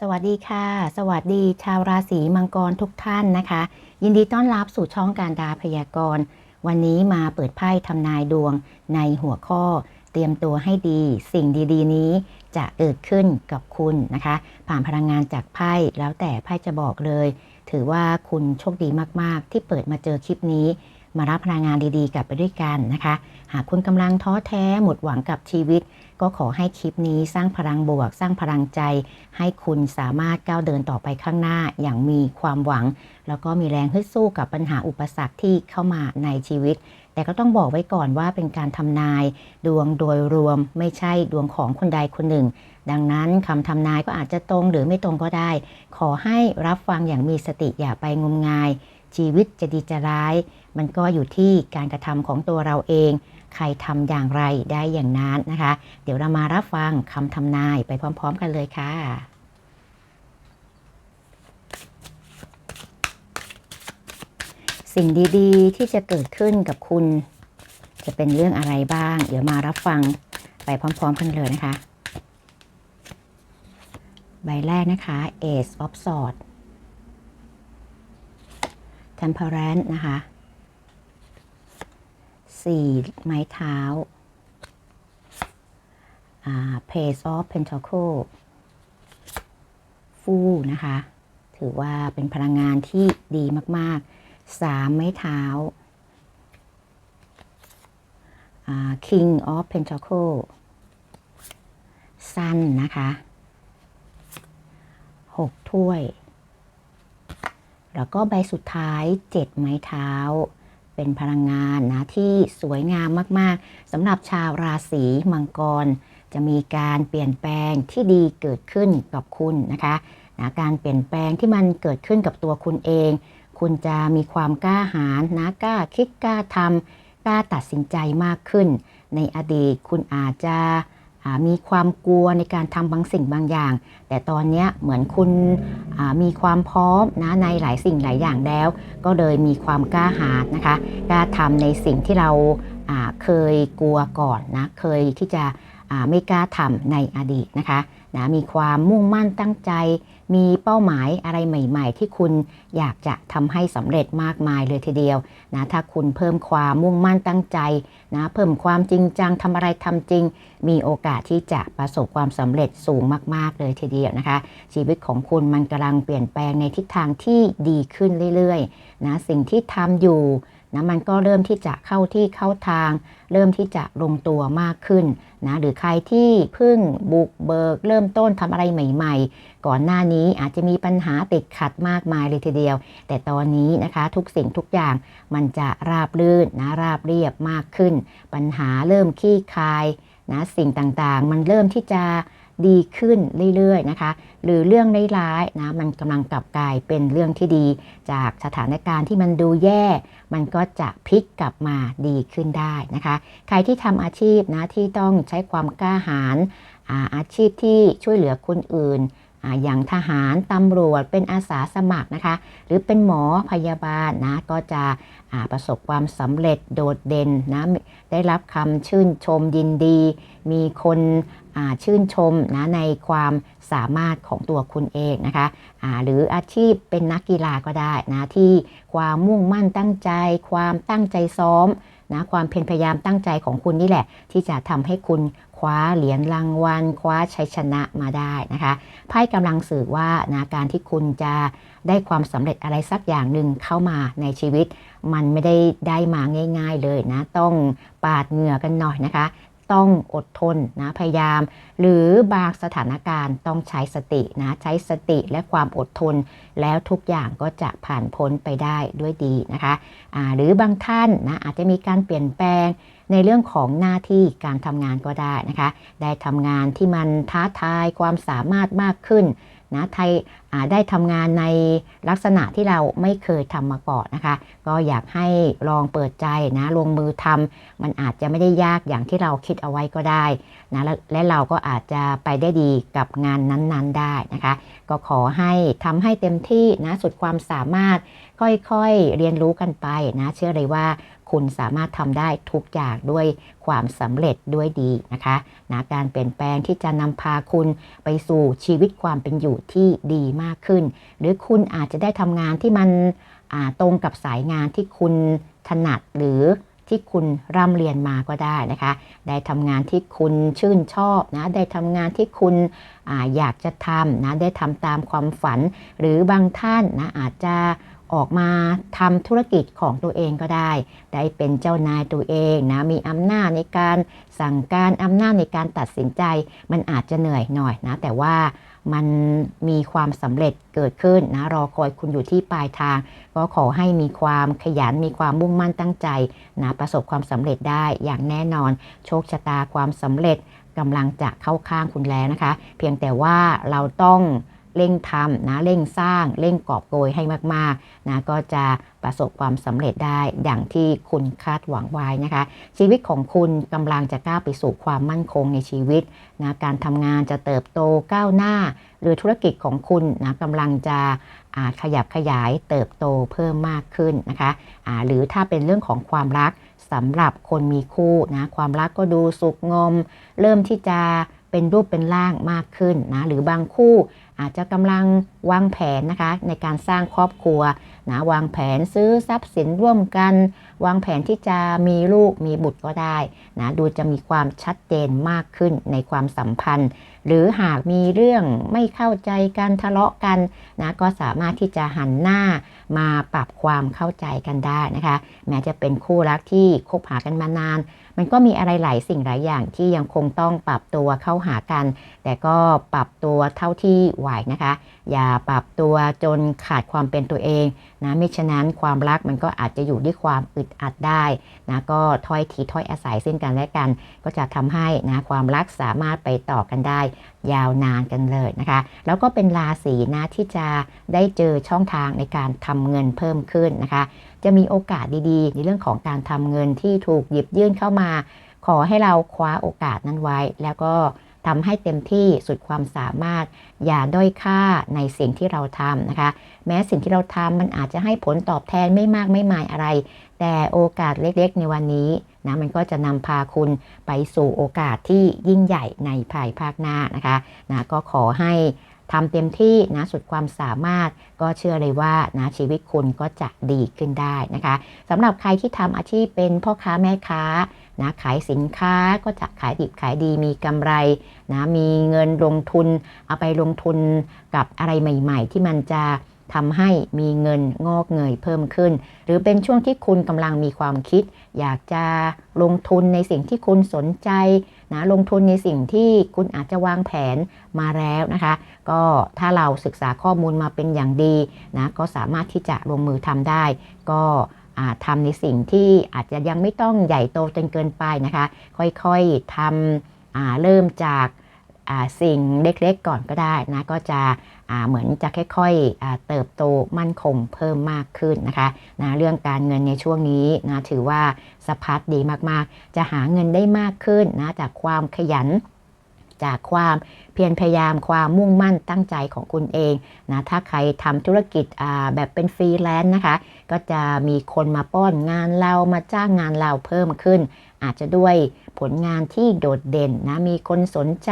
สวัสดีค่ะ สวัสดีชาวราศีมังกรทุกท่านนะคะ ยินดีต้อนรับสู่ช่องการดาพยากรณ์ วันนี้มาเปิดไพ่ทำนายดวงในหัวข้อ เตรียมตัวให้ดี สิ่งดีๆ นี้จะเกิดขึ้นกับคุณนะคะ ผ่านพลังงานจากไพ่แล้วแต่ไพ่จะบอกเลย ถือว่าคุณโชคดีมากๆ ที่เปิดมาเจอคลิปนี้ มารับพลังงานดีๆ กลับไปด้วยกันนะคะ หากคุณกำลังท้อแท้หมดหวังกับชีวิต ก็ขอให้คลิปนี้สร้างพลังบวก สร้างพลังใจ ให้คุณสามารถก้าวเดินต่อไปข้างหน้าอย่างมีความหวัง แล้วก็มีแรงฮึดสู้กับปัญหาอุปสรรคที่เข้ามาในชีวิต แต่ก็ต้องบอกไว้ก่อนว่าเป็นการทำนาย ดวงโดยรวมไม่ใช่ดวงของคนใดคนหนึ่งดังนั้นคำทำนายก็อาจจะตรงหรือไม่ตรงก็ได้ ขอให้รับฟังอย่างมีสติอย่าไปงมงาย ชีวิตจะดีจะร้าย มันก็อยู่ที่การกระทำของตัวเราเอง ใครทำอย่างไรได้อย่างนั้นนะคะ เดี๋ยวเรามารับฟังคำทำนายไปพร้อม ๆ กันเลยค่ะสิ่งดีๆ ที่จะเกิดขึ้นกับคุณ จะเป็นเรื่องอะไรบ้าง เดี๋ยวมารับฟังไปพร้อม ๆ กันเลยนะคะ ใบแรกนะคะ Ace of Swords Temperance นะคะสี่ไม้เท้า Page of Pentacle ฟูนะคะ ถือว่าเป็นพลังงานที่ดีมากๆสามไม้เท้า King of Pentacle สั้นนะคะหกถ้วย แล้วก็ใบสุดท้ายเจ็ดไม้เท้า เป็นพลังงานนะที่สวยงามมากๆสำหรับชาวราศีมังกร จะมีการเปลี่ยนแปลงที่ดีเกิดขึ้นกับคุณนะคะนะการเปลี่ยนแปลงที่มันเกิดขึ้นกับตัวคุณเอง คุณจะมีความกล้าหาญนะกล้าคิดกล้าทำกล้าตัดสินใจมากขึ้น ในอดีตคุณอาจจะ มีความกลัวในการทำบางสิ่งบางอย่าง แต่ตอนนี้เหมือนคุณมีความพร้อมนะในหลายสิ่งหลายอย่างแล้ว ก็เลยมีความกล้าหาญนะคะกล้าทำในสิ่งที่เราเคยกลัวก่อนนะเคยที่จะไม่กล้าทำในอดีตนะคะ นะมีความมุ่งมั่นตั้งใจ มีเป้าหมายอะไรใหม่ ๆ ที่คุณอยากจะทำให้สำเร็จมากมายเลยทีเดียวนะถ้าคุณเพิ่มความมุ่งมั่นตั้งใจนะเพิ่มความจริงจังทำอะไรทำจริง มีโอกาสที่จะประสบความสำเร็จสูงมาก ๆ เลยทีเดียวนะคะ ชีวิตของคุณมันกำลังเปลี่ยนแปลงในทิศทางที่ดีขึ้นเรื่อยๆนะสิ่งที่ทำอยู่ นะมันก็เริ่มที่จะเข้าที่เข้าทาง เริ่มที่จะลงตัวมากขึ้นนะหรือใครที่เพิ่งบุกเบิก เริ่มต้นทำอะไรใหม่ ๆ ก่อนหน้านี้อาจจะมีปัญหาติดขัดมากมายเลยทีเดียว แต่ตอนนี้นะคะทุกสิ่งทุกอย่างมันจะราบรื่นนะราบเรียบมากขึ้น ปัญหาเริ่มขี้คลายนะสิ่งต่างๆ มันเริ่มที่จะ ดีขึ้นเรื่อยๆนะคะ หรือเรื่องร้ายๆนะมันกำลังกลับกลายเป็นเรื่องที่ดี จากสถานการณ์ที่มันดูแย่ มันก็จะพลิกกลับมาดีขึ้นได้นะคะ ใครที่ทำอาชีพนะที่ต้องใช้ความกล้าหาญอาอาชีพที่ช่วยเหลือคนอื่น อย่างทหารตำรวจเป็นอาสาสมัครนะคะ หรือเป็นหมอพยาบาลนะก็จะประสบความสำเร็จโดดเด่นนะได้รับคำชื่นชมยินดี มีคนชื่นชมนะในความสามารถของตัวคุณเองนะคะะหรืออาชีพเป็นนักกีฬาก็ได้นะที่ความมุ่งมั่นตั้งใจ ความตั้งใจซ้อม นะความเพียรพยายามตั้งใจของคุณนี่แหละ ที่จะทำให้คุณคว้าเหรียญรางวัล คว้าชัยชนะมาได้นะคะไพ่กำลังสื่อว่านะการที่คุณจะได้ความสำเร็จอะไรสักอย่างหนึ่งเข้ามาในชีวิต มันไม่ได้ได้มาง่าย ๆเลยนะ ต้องปาดเหงื่อกันหน่อยนะคะ ต้องอดทนนะพยายาม หรือบางสถานการณ์ต้องใช้สตินะใช้สติและความอดทน แล้วทุกอย่างก็จะผ่านพ้นไปได้ด้วยดีนะคะะหรือบางท่านนะอาจจะมีการเปลี่ยนแปลงในเรื่องของหน้าที่การทำงานก็ได้นะคะ ได้ทำงานที่มันท้าทายความสามารถมากขึ้น นะไทยได้ทำงานในลักษณะที่เราไม่เคยทำมาก่อนนะคะ ก็อยากให้ลองเปิดใจนะลงมือทำมันอาจจะไม่ได้ยากอย่างที่เราคิดเอาไว้ก็ได้นะและและเราก็อาจจะไปได้ดีกับงานนั้นๆได้นะคะ ก็ขอให้ทำให้เต็มที่นะสุดความสามารถค่อยๆเรียนรู้กันไปนะเชื่อเลยว่า คุณสามารถทำได้ทุกอย่างด้วยความสำเร็จด้วยดีนะคะนะการเปลี่ยนแปลงที่จะนำพาคุณไปสู่ชีวิตความเป็นอยู่ที่ดีมากขึ้น หรือคุณอาจจะได้ทำงานที่มันตรงกับสายงานที่คุณถนัดหรือที่คุณร่ำเรียนมาก็ได้นะคะ ได้ทำงานที่คุณชื่นชอบนะ ได้ทำงานที่คุณออยากจะทำนะ ได้ทำตามความฝัน หรือบางท่านนะอาจจะ ออกมาทำธุรกิจของตัวเองก็ได้ ได้เป็นเจ้านายตัวเองนะ มีอำนาจในการสั่งการอำนาจในการตัดสินใจ มันอาจจะเหนื่อยหน่อยนะ แต่ว่ามันมีความสำเร็จเกิดขึ้นนะ รอคอยคุณอยู่ที่ปลายทาง ก็ขอให้มีความขยัน มีความมุ่งมั่นตั้งใจนะประสบความสำเร็จได้อย่างแน่นอน โชคชะตาความสำเร็จกำลังจะเข้าข้างคุณแล้วนะคะ เพียงแต่ว่าเราต้อง เร่งทำนะเร่งสร้างเร่งกอบโกยให้มากๆนะก็จะประสบความสำเร็จได้อย่างที่คุณคาดหวังไว้นะคะ ชีวิตของคุณกำลังจะก้าวไปสู่ความมั่นคงในชีวิตนะการทำงานจะเติบโตก้าวหน้า หรือธุรกิจของคุณนะกำลังจะขยับขยายเติบโตเพิ่มมากขึ้นนะคะะหรือถ้าเป็นเรื่องของความรักสำหรับคนมีคู่นะความรักก็ดูสุกงม เริ่มที่จะเป็นรูปเป็นร่างมากขึ้นนะหรือบางคู่ อาจจะกำลังวางแผนนะคะในการสร้างครอบครัวนะวางแผนซื้อทรัพย์สินร่วมกันวางแผนที่จะมีลูกมีบุตรก็ได้นะดูจะมีความชัดเจนมากขึ้นในความสัมพันธ์ หรือหากมีเรื่องไม่เข้าใจกันทะเลาะกันนะก็สามารถที่จะหันหน้ามาปรับความเข้าใจกันได้นะคะ แม้จะเป็นคู่รักที่คบหากันมานาน มันก็มีอะไรหลายสิ่งหลายอย่างที่ยังคงต้องปรับตัวเข้าหากัน แต่ก็ปรับตัวเท่าที่ไหวนะคะ อย่าปรับตัวจนขาดความเป็นตัวเองนะไม่ฉะนั้นความรักมันก็อาจจะอยู่ด้วยความอึดอัดได้นะก็ถ้อยทีถ้อยอาศัยซึ่งกันและกัน ก็จะทำให้นะความรักสามารถไปต่อกันได้ ยาวนานกันเลยนะคะ แล้วก็เป็นราศีนะที่จะได้เจอช่องทางในการทำเงินเพิ่มขึ้นนะคะ จะมีโอกาสดีๆ ในเรื่องของการทำเงินที่ถูกหยิบยื่นเข้ามา ขอให้เราคว้าโอกาสนั้นไว้แล้วก็ ทำให้เต็มที่สุดความสามารถ อย่าด้อยค่าในสิ่งที่เราทำนะคะ แม้สิ่งที่เราทำมันอาจจะให้ผลตอบแทนไม่มากไม่มายอะไร แต่โอกาสเล็กๆ ในวันนี้นะมันก็จะนำพาคุณไปสู่โอกาสที่ยิ่งใหญ่ในภายภาคหน้านะคะนะก็ขอให้ทำเต็มที่นะสุดความสามารถก็เชื่อเลยว่านะชีวิตคุณก็จะดีขึ้นได้นะคะสำหรับใครที่ทำอาชีพเป็นพ่อค้าแม่ค้า นะขายสินค้าก็จะขายดิบขายดีมีกำไรนะมีเงินลงทุน เอาไปลงทุนกับอะไรใหม่ ๆ ที่มันจะทำให้มีเงินงอกเงยเพิ่มขึ้น หรือเป็นช่วงที่คุณกำลังมีความคิด อยากจะลงทุนในสิ่งที่คุณสนใจนะลงทุนในสิ่งที่คุณอาจจะวางแผนมาแล้วนะคะ ก็ถ้าเราศึกษาข้อมูลมาเป็นอย่างดีนะก็สามารถที่จะลงมือทำได้ ก็ ทำในสิ่งที่อาจจะยังไม่ต้องใหญ่โตจนเกินไปนะคะ ค่อยๆทำเริ่มจากสิ่งเล็กๆก่อนก็ได้นะก็จะเหมือนจะค่อยๆเติบโตมั่นคงเพิ่มมากขึ้นนะคะนะเรื่องการเงินในช่วงนี้นะถือว่าสะพัดดีมากๆ จะหาเงินได้มากขึ้นนะจากความขยัน จากความเพียรพยายามความมุ่งมั่นตั้งใจของคุณเองนะถ้าใครทำธุรกิจแบบเป็นฟรีแลนซ์นะคะ ก็จะมีคนมาป้อนงานเรามาจ้างงานเราเพิ่มขึ้น อาจจะด้วยผลงานที่โดดเด่นนะมีคนสนใจ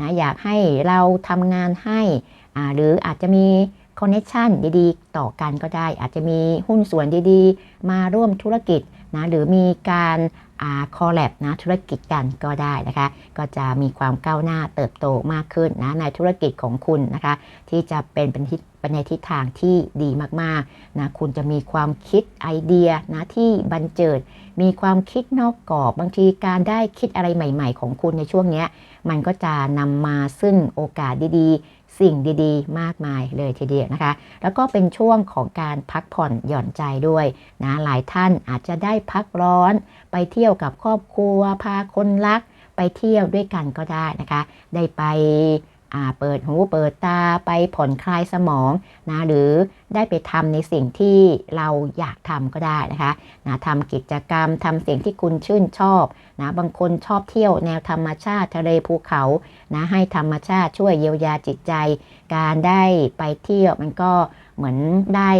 นะอยากให้เราทำงานให้หรืออาจจะมีคอนเนคชันดีๆ ต่อกันก็ได้ อาจจะมีหุ้นส่วนดีๆ มาร่วมธุรกิจ นะหรือมีการคอลแลบนะธุรกิจกันก็ได้นะคะ ก็จะมีความก้าวหน้าเติบโตมากขึ้นนะในธุรกิจของคุณนะคะ ที่จะเป็นเป็นทิศ ในทิศทางที่ดีมากๆนะคุณจะมีความคิดไอเดียนะที่บันเจิด มีความคิดนอกกรอบบางทีการได้คิดอะไรใหม่ ๆ ของคุณในช่วงนี้มันก็จะนำมาซึ่งโอกาสดีๆ สิ่งดีๆ มากมายเลยทีเดียวนะคะ แล้วก็เป็นช่วงของการพักผ่อนหย่อนใจด้วยนะหลายท่านอาจจะได้พักร้อน ไปเที่ยวกับครอบครัวพาคนรัก ไปเที่ยวด้วยกันก็ได้นะคะ ได้ไป เปิดหูเปิดตาไปผ่อนคลายสมองนะหรือได้ไปทำในสิ่งที่เราอยากทำก็ได้นะคะนะทำกิจกรรมทำสิ่งที่คุณชื่นชอบนะบางคนชอบเที่ยวแนวธรรมชาติทะเลภูเขานะให้ธรรมชาติช่วยเยียวยาจิตใจ การได้ไปเที่ยวมันก็เหมือนได้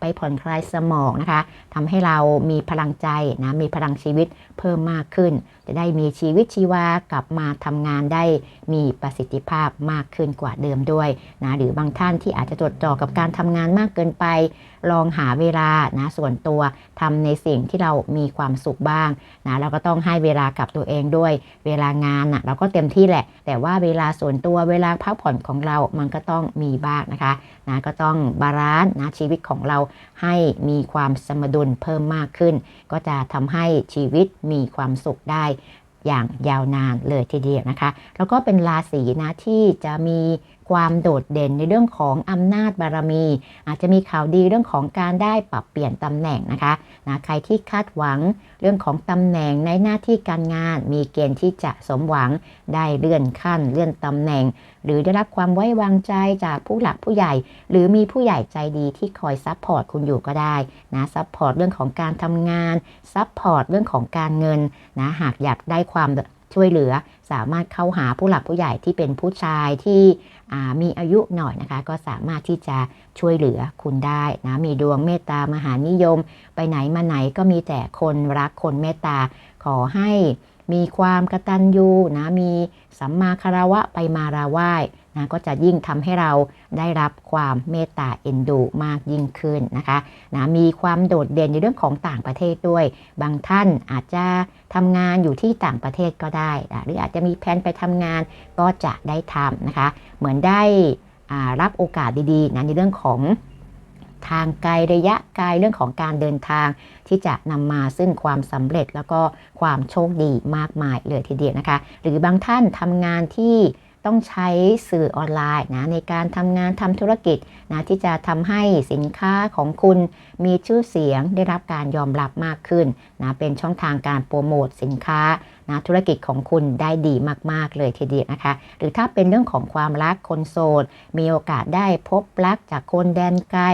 ไปผ่อนคลายสมองนะคะทำให้เรามีพลังใจนะมีพลังชีวิตเพิ่มมากขึ้น จะได้มีชีวิตชีวากลับมาทำงานได้มีประสิทธิภาพมากขึ้นกว่าเดิมด้วยนะหรือบางท่านที่อาจจะจดจ่อกับการทำงานมากเกินไป ลองหาเวลานะส่วนตัวทำในสิ่งที่เรามีความสุขบ้างนะเราก็ต้องให้เวลากับตัวเองด้วย เวลางานนะเราก็เต็มที่แหละ แต่ว่าเวลาส่วนตัวเวลาพักผ่อนของเรามันก็ต้องมีบ้างนะคะนะก็ต้องบาลานซ์นะชีวิตของเราให้มีความสมดุลเพิ่มมากขึ้น ก็จะทำให้ชีวิตมีความสุขได้อย่างยาวนานเลยทีเดียวนะคะ แล้วก็เป็นราศีนะที่จะมี ความโดดเด่นในเรื่องของอำนาจบารมี อาจจะมีข่าวดีเรื่องของการได้ปรับเปลี่ยนตำแหน่งนะคะนะใครที่คาดหวังเรื่องของตำแหน่งในหน้าที่การงาน มีเกณฑ์ที่จะสมหวังได้เลื่อนขั้น เลื่อนตำแหน่ง หรือได้รับความไว้วางใจจากผู้หลักผู้ใหญ่ หรือมีผู้ใหญ่ใจดีที่คอยซัพพอร์ตคุณอยู่ก็ได้นะซัพพอร์ตเรื่องของการทำงานซัพพอร์ตเรื่องของการเงินนะหากอยากได้ความ ช่วยเหลือสามารถเข้าหาผู้หลักผู้ใหญ่ที่เป็นผู้ชายที่มีอายุหน่อยนะคะ ก็สามารถที่จะช่วยเหลือคุณได้นะมีดวงเมตตามหานิยม ไปไหนมาไหนก็มีแต่คนรักคนเมตตาขอให้มีความกระตันยูนะมีสัมมาคารวะไปมาราไหว้ นะก็จะยิ่งทำให้เราได้รับความเมตตาเอ็นดูมากยิ่งขึ้นนะคะนะมีความโดดเด่นในเรื่องของต่างประเทศด้วย บางท่านอาจจะทำงานอยู่ที่ต่างประเทศก็ได้หรืออาจจะมีแผนไปทำงานก็จะได้ทำนะคะ เหมือนได้รับโอกาสดีๆนะในเรื่องของทางไกลระยะไกลเรื่องของการเดินทางที่จะนำมาซึ่งความสำเร็จแล้วก็ความโชคดีมากมายเลยทีเดียวนะคะ หรือบางท่านทำงานที่ ต้องใช้สื่อออนไลน์นะในการทำงานทำธุรกิจนะที่จะทำให้สินค้าของคุณมีชื่อเสียงได้รับการยอมรับมากขึ้นนะเป็นช่องทางการโปรโมทสินค้านะธุรกิจของคุณได้ดีมาก ๆ เลยทีเดียวนะคะ หรือถ้าเป็นเรื่องของความรักคนโสด มีโอกาสได้พบรักจากคนแดนไกล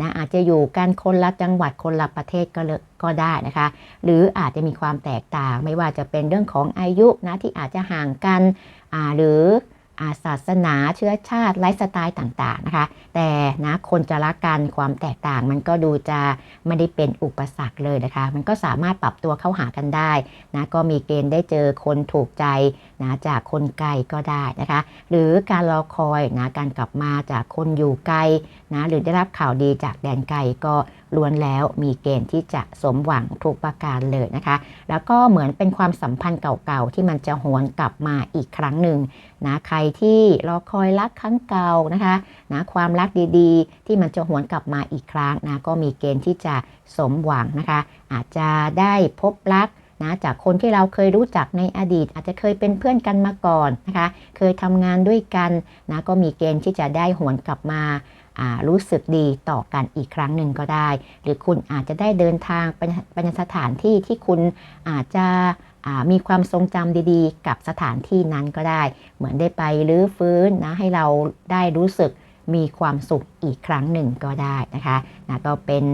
นะอาจจะอยู่กันคนละจังหวัดคนละประเทศก็เลยก็ได้นะคะ หรืออาจจะมีความแตกต่างไม่ว่าจะเป็นเรื่องของอายุนะที่อาจจะห่างกัน หรือศาสนาเชื้อชาติไลฟ์สไตล์ต่างๆนะคะ แต่นะคนจะรักกันความแตกต่างมันก็ดูจะไม่ได้เป็นอุปสรรคเลยนะคะ มันก็สามารถปรับตัวเข้าหากันได้นะก็มีเกณฑ์ได้เจอคนถูกใจนะจากคนไกลก็ได้นะคะ หรือการรอคอยนะการกลับมาจากคนอยู่ไกลนะหรือได้รับข่าวดีจากแดนไกลก็ ล้วนแล้วมีเกณฑ์ที่จะสมหวังทุกประการเลยนะคะ แล้วก็เหมือนเป็นความสัมพันธ์เก่าๆ ที่มันจะหวนกลับมาอีกครั้งหนึ่งนะใครที่รอคอยรักครั้งเก่านะคะนะความรักดีๆ ที่มันจะหวนกลับมาอีกครั้งนะก็มีเกณฑ์ที่จะสมหวังนะคะ อาจจะได้พบรักนะจากคนที่เราเคยรู้จักในอดีต อาจจะเคยเป็นเพื่อนกันมาก่อนนะคะ เคยทำงานด้วยกันนะก็มีเกณฑ์ที่จะได้หวนกลับมา รู้สึกดีต่อกันอีกครั้งหนึ่งก็ได้ หรือคุณอาจจะได้เดินทางไปยังสถานที่ที่คุณอาจจะมีความทรงจำดีๆ กับสถานที่นั้นก็ได้ เหมือนได้ไปรื้อฟื้นนะให้เราได้รู้สึกมีความสุขอีกครั้งหนึ่งก็ได้นะคะนะก็เป็น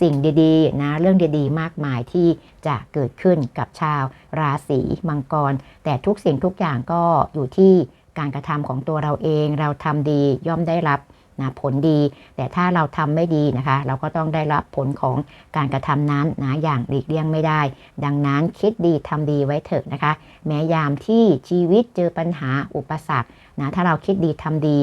สิ่งดีๆนะเรื่องดีๆ มากมายที่จะเกิดขึ้นกับชาวราศีมังกร แต่ทุกสิ่งทุกอย่างก็อยู่ที่การกระทำของตัวเราเอง เราทำดีย่อมได้รับ นะผลดี แต่ถ้าเราทำไม่ดีนะคะ เราก็ต้องได้รับผลของการกระทำนั้นนะอย่างหลีกเลี่ยงไม่ได้ ดังนั้นคิดดีทำดีไว้เถอะนะคะ แม้ยามที่ชีวิตเจอปัญหาอุปสรรคนะถ้าเราคิดดีทำดี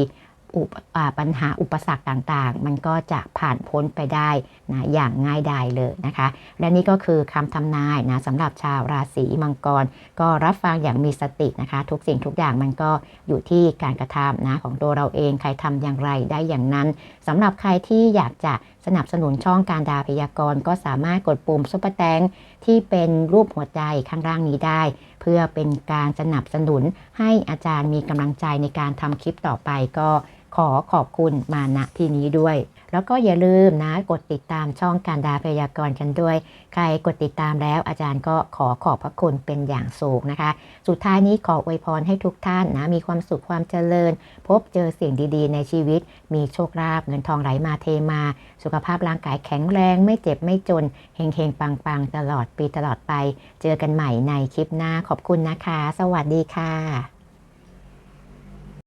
ปัญหาอุปสรรคต่างๆ มันก็จะผ่านพ้นไปได้นะอย่างง่ายดายเลยนะคะ และนี่ก็คือคำทำนายนะสำหรับชาวราศีมังกร ก็รับฟังอย่างมีสตินะคะ ทุกสิ่งทุกอย่างมันก็อยู่ที่การกระทำนะของตัวเราเองใครทำอย่างไรได้อย่างนั้นสำหรับใครที่อยากจะสนับสนุนช่องการดาพยากรณ์ก็สามารถกดปุ่มซุปเปอร์แตงที่เป็นรูปหัวใจข้างล่างนี้ได้ เพื่อเป็นการสนับสนุนให้อาจารย์มีกำลังใจในการทำคลิปต่อไปก็ ขอขอบคุณมาณที่นี้ด้วย แล้วก็อย่าลืมนะกดติดตามช่องการดาพยากรณ์กันด้วย ใครกดติดตามแล้วอาจารย์ก็ขอขอบพระคุณเป็นอย่างสูงนะคะ สุดท้ายนี้ขออวยพรให้ทุกท่านนะมีความสุขความเจริญ พบเจอสิ่งดีๆ ในชีวิต มีโชคลาภเงินทองไหลมาเทมา สุขภาพร่างกายแข็งแรงไม่เจ็บไม่จนเฮงๆปังๆ ตลอดปีตลอดไป เจอกันใหม่ในคลิปหน้าขอบคุณนะคะ สวัสดีค่ะ